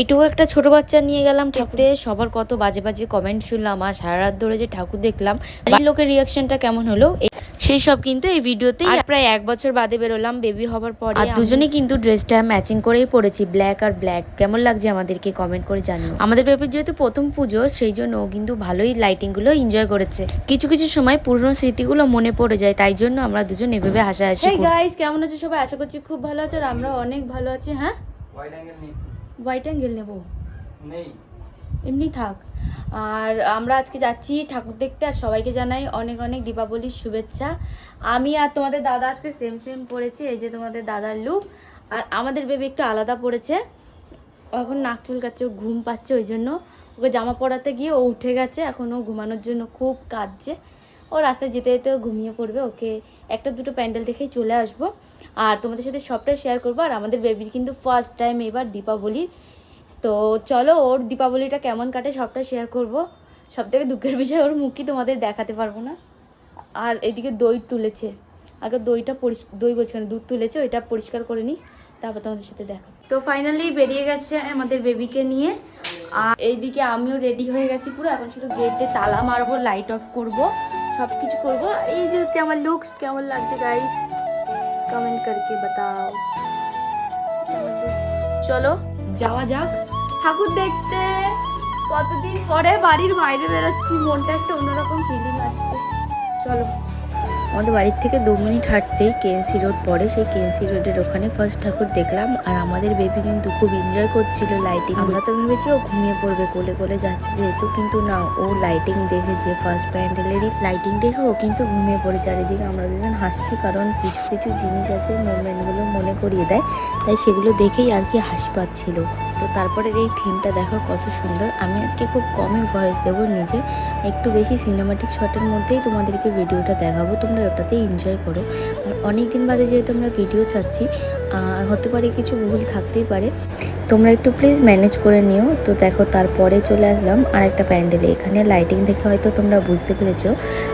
এটুকু একটা ছোট বাচ্চা নিয়ে গেলাম ঠাকুরতে সবার কত বাজে বাজে কমেন্ট শুনলাম আর সারা রাত ধরে যে ঠাকুর দেখলাম বাড়ির লোকের রিয়াকশনটা কেমন হলো? সেই সব কিন্তু এই ভিডিওতে প্রায় এক বছর বাদে বেরোলাম বেবি হবার পরে আর দুজনেই কিন্তু ড্রেসটা ম্যাচিং করেই পরেছি ব্ল্যাক আর ব্ল্যাক কেমন লাগছে আমাদেরকে কমেন্ট করে জানিও। আমাদের বেবির যেহেতু প্রথম পুজো সেই জন্য ও কিন্তু ভালোই লাইটিংগুলো এনজয় করেছে। কিছু কিছু সময় পুরনো স্মৃতিগুলো মনে পড়ে যায় তাই জন্য আমরা দুজন এভাবে হাসাহাসি গাইস কেমন আছো সবাই? আশা করছি খুব ভালো আছো আর আমরা অনেক ভালো আছি হ্যাঁ? ওয়াইড অ্যাঙ্গেল নেই হোয়াইট অ্যাঙ্গেল নেব। এমনি থাক। আর আমরা আজকে যাচ্ছি ঠাকুর দেখতে আর সবাইকে জানাই অনেক অনেক দীপাবলির শুভেচ্ছা। আমি আর তোমাদের দাদা আজকে সেম সেম পড়েছি এই যে তোমাদের দাদার লুক আর আমাদের বেবি একটু আলাদা পড়েছে। এখন নাক চুলকাচ্ছে ও ঘুম পাচ্ছে ওই জন্য। ওকে জামা পরাতে গিয়ে ও উঠে গেছে এখন ও ঘুমানোর জন্য খুব কাঁদছে। ও রাস্তায় যেতে যেতে ঘুমিয়ে পড়বে ওকে একটা দুটো প্যান্ডেল দেখেই চলে আসব। আর তোমাদের সাথে সবটাই শেয়ার করব। আর আমাদের বেবির কিন্তু ফার্স্ট টাইম এবার দীপাবলির তো চলো, ওর দীপাবলিটা কেমন কাটে সবটা শেয়ার করব। সব থেকে দুঃখের বিষয়, ওর মুখই তোমাদের দেখাতে পারব না। আর এদিকে দই তুলেছে। আগে দইটা পরিষ্কার দই বলছি কেন দুধ তুলেছে, ওইটা পরিষ্কার করে নিই, তারপর তোমাদের সাথে দেখা তো ফাইনালি বেরিয়ে গেছে আমাদের বেবিকে নিয়ে। আর এইদিকে আমিও রেডি হয়ে গেছি পুরো। এখন শুধু গেটে তালা মারবো লাইট অফ করব সব কিছু করব এই যে হচ্ছে আমার লুকস কেমন লাগছে গাইস কমেন্ট করকে বাতাও? চলো যাওয়া যাক ঠাকুর দেখতে কতদিন পরে বাড়ির বাইরে বেরোচ্ছি মনটা একটা অন্যরকম ফিলিং আসছে চলো আমাদের বাড়ির থেকে দু মিনিট হাঁটতেই কেএনসি রোড পড়ে, সেই কেএনসি রোডের ওখানে ফার্স্ট ঠাকুর দেখলাম। আর আমাদের বেবি কিন্তু খুব এনজয় করছিল লাইটিং আমরা তো ভেবেছি ও ঘুমিয়ে পড়বে, কোলে কোলে যাচ্ছে যেহেতু, কিন্তু না, ও লাইটিং দেখেছে ফার্স্ট প্যান্ডেলেরই লাইটিং দেখে ও কিন্তু ঘুমিয়ে পড়ে। চারিদিকে আমরা দুজন হাসছি, কারণ কিছু কিছু জিনিস আছে মুভমেন্টগুলো মনে করিয়ে দেয়। তাই সেগুলো দেখেই আর কি হাসি পাচ্ছিল। তো তারপরে এই থিমটা দেখো কত সুন্দর। আমি আজকে খুব কমই ভয়েস দেবো নিজে। একটু বেশি সিনেমাটিক শটের মধ্যেই তোমাদেরকে ভিডিওটা দেখাবো। তোমরা ওটাতেই এনজয় করো। আর অনেক দিন বাদে যেহেতু আমরা ভিডিও ছাড়ছি হতে পারে কিছু ভুল থাকতেই পারে। তোমরা একটু প্লিজ ম্যানেজ করে নিও। তো দেখো, তারপরে চলে আসলাম আর একটা প্যান্ডেলে। এখানে লাইটিং দেখে হয়তো তোমরা বুঝতে পেরেছ।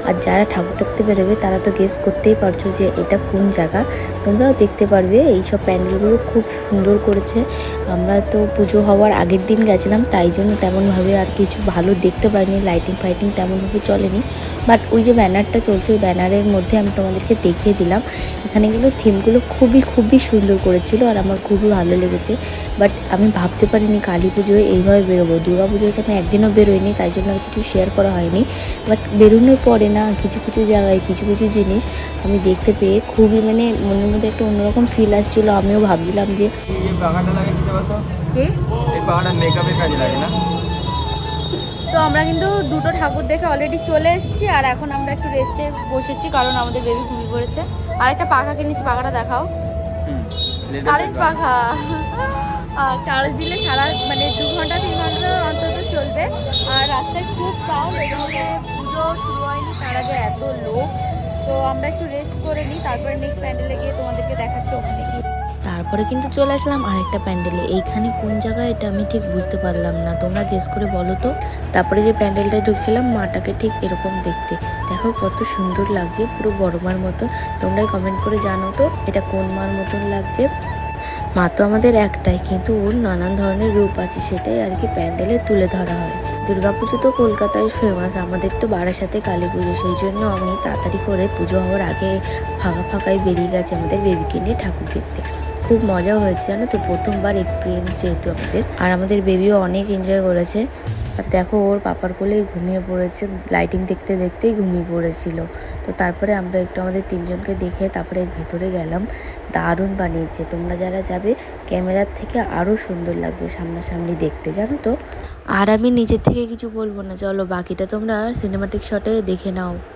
আর যারা ঠাকুর দেখতে বেরোবে, তারা তো গেস করতেই পারছ যে এটা কোন জায়গা। তোমরাও দেখতে পারবে এই সব প্যান্ডেলগুলো খুব সুন্দর করেছে। আমরা তো পুজো হওয়ার আগের দিন গেছিলাম, তাই জন্য তেমনভাবে আর কিছু ভালো দেখতে পারিনি লাইটিং ফাইটিং তেমনভাবে চলেনি। বাট ওই যে ব্যানারটা চলছে, ওই ব্যানারের মধ্যে আমি তোমাদেরকে দেখিয়ে দিলাম। এখানে কিন্তু থিমগুলো খুবই খুবই সুন্দর করেছিল, আর আমার খুবই ভালো লেগেছে। বাট আমি ভাবতে পারিনি কালী পুজোয় এইভাবে বেরোবো। দুর্গা পুজোয় তো আমি একদিনও বেরোইনি তাই জন্য আর কিছু শেয়ার করা হয়নি। বাট বেরোনোর পরে না কিছু কিছু জায়গায় কিছু কিছু জিনিস আমি দেখতে পেয়ে খুবই মানে মনের মধ্যে একটা অন্যরকম ফিল আসছিল। আমিও ভাবছিলাম যে তো আমরা কিন্তু দুটো ঠাকুর দেখে অলরেডি চলে এসেছি আর এখন আমরা একটু রেস্টে বসেছি কারণ আমাদের বেবি ঘুমিয়ে পড়েছে। আর একটা পাখা কিনেছি পাখাটা দেখাও। কারেন্ট পাখা। চার্জ দিলে সারা মানে দু ঘণ্টা, তিন ঘণ্টা অন্তত চলবে। আর রাস্তায় খুব ক্রাউড এখানে পুজো শুরু হয়নি, তার আগে এত লোক। তো আমরা একটু রেস্ট করে নিই, তারপরে নেক্সট প্যান্ডেলে গিয়ে তোমাদেরকে দেখাচ্ছি ওখানে তারপরে কিন্তু চলে আসলাম আরেকটা প্যান্ডেলে এইখানে কোন জায়গায় এটা আমি ঠিক বুঝতে পারলাম না। তোমরা গেস করে বলো তো। তারপরে যে প্যান্ডেলটায় ঢুকছিলাম, মাটাকে ঠিক এরকম দেখতে। দেখো কত সুন্দর লাগছে, পুরো বড় মার মতো। তোমরাই কমেন্ট করে জানো তো, এটা কোন মার মতন লাগছে। মা তো আমাদের একটাই, কিন্তু ওর নানান ধরনের রূপ আছে, সেটাই আর কি প্যান্ডেলে তুলে ধরা হয়। দুর্গাপুজো তো কলকাতায় ফেমাস আমাদের তো বারাসাতে কালী পুজো, সেই জন্য আমি তাড়াতাড়ি করে পুজো হওয়ার আগে ফাঁকা ফাঁকায় বেরিয়ে গেছে আমাদের বেবিকে নিয়ে ঠাকুর দেখতে। খুব মজা হয়েছে জানো তো, প্রথমবার এক্সপিরিয়েন্স যেহেতু আমাদের। আর আমাদের বেবিও অনেক এনজয় করেছে। আর দেখো, ওর পাপার কোলেই ঘুমিয়ে পড়েছে। লাইটিং দেখতে দেখতেই ঘুমিয়ে পড়েছিল। তো তারপরে আমরা একটু আমাদের তিনজনকে দেখে তারপরে ভেতরে গেলাম। দারুণ বানিয়েছে। তোমরা যারা যাবে, ক্যামেরার থেকে আরও সুন্দর লাগবে সামনাসামনি দেখতে, জানো তো? আর আমি নিজের থেকে কিছু বলব না। চলো, বাকিটা তোমরা সিনেমাটিক শটে দেখে নাও।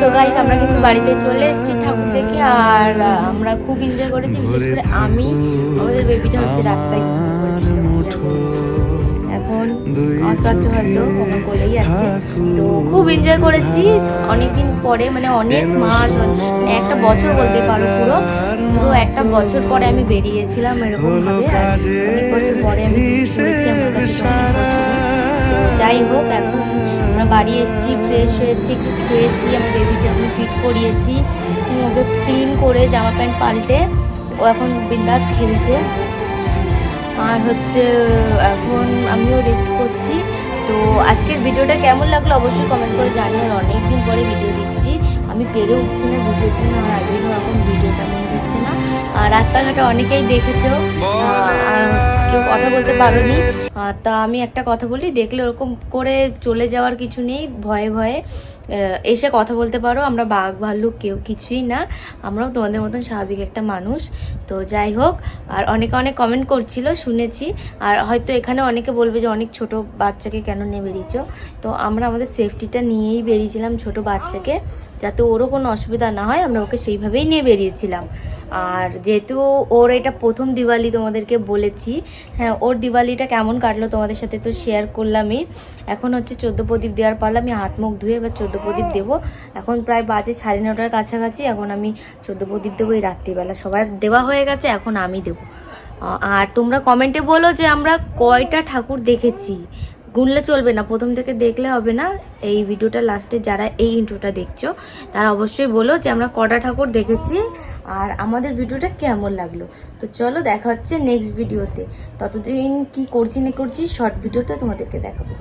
তো গাইস আমরা কিন্তু বাড়িতে চলে এসেছি ঠাকুর দেখে আর আমরা খুব এনজয় করেছি বিশেষ করে আমি আমাদের বেবিটা হচ্ছে রাস্তায় এখন দুই হয়তো আমার কোলেই আছে। তো খুব এনজয় করেছি। অনেকদিন পরে মানে অনেক মাস মানে একটা বছর বলতে পারো পুরো। পুরো একটা বছর পরে আমি বেরিয়েছিলাম এরকম ভাবে আর অনেক বছর পরে আমি শুনেছি আমার কাছে যাই হোক, এখন আমরা বাড়ি এসেছি ফ্রেশ হয়েছি, একটু খেয়েছি, আমার বেবিকে আমি ফিট করিয়েছি। ওকে ক্লিন করে জামা প্যান্ট পাল্টে ও এখন বিন্দাস খেলছে। আর হচ্ছে, এখন আমিও রেস্ট করছি। তো আজকের ভিডিওটা কেমন লাগল অবশ্যই কমেন্ট করে জানিয়ে অনেক দিন পরে ভিডিও দিচ্ছি আমি পেরে উঠছি না ভিডিওর জন্য আর আইবিনও এখন ভিডিও তেমন দিচ্ছে না। আর রাস্তাঘাটে অনেকেই দেখেছ কেউ কথা বলতে পারোনি। তা আমি একটা কথা বলি দেখলে ওরকম করে চলে যাওয়ার কিছু নেই ভয়ে ভয়ে। এসে কথা বলতে পারো আমরা বাঘ ভাল্লুক কেউ কিছুই না আমরাও তোমাদের মতন স্বাভাবিক একটা মানুষ। তো যাই হোক আর অনেকে অনেক কমেন্ট করছিল শুনেছি। আর হয়তো এখানে অনেকে বলবে যে অনেক ছোট বাচ্চাকে কেন নিয়ে বেরিয়েছো? তো আমরা আমাদের সেফটিটা নিয়েই বেরিয়েছিলাম ছোট বাচ্চাকে যাতে ওরও কোনো অসুবিধা না হয়, আমরা ওকে সেইভাবেই নিয়ে বেরিয়েছিলাম। আর যেহেতু ওর এটা প্রথম দিওয়ালি তোমাদেরকে বলেছি হ্যাঁ ওর দিওয়ালিটা কেমন কাটলো তোমাদের সাথে তো শেয়ার করলামই। এখন হচ্ছে চোদ্দ প্রদীপ দেওয়ার পারলাম আমি হাত মুখ ধুয়ে এবার চোদ্দ প্রদীপ দেবো। এখন প্রায় বাজে সাড়ে নটার কাছাকাছি, এখন আমি চোদ্দ প্রদীপ দেবো এই রাত্রিবেলা। সবাই দেওয়া হয়ে গেছে, এখন আমি দেবো। আর তোমরা কমেন্টে বলো যে আমরা কয়টা ঠাকুর দেখেছি। গুনলে চলবে না, প্রথম থেকে দেখলে হবে না। এই ভিডিওটা লাস্টে যারা এই ইন্ট্রোটা দেখছ, তারা অবশ্যই বলো যে আমরা কটা ঠাকুর দেখেছি আর আমাদের ভিডিওটা কেমন লাগল। তো চলো দেখা হচ্ছে নেক্সট ভিডিওতে ততদিন কি করছি, না করছি শর্ট ভিডিওতে তোমাদেরকে দেখাবো।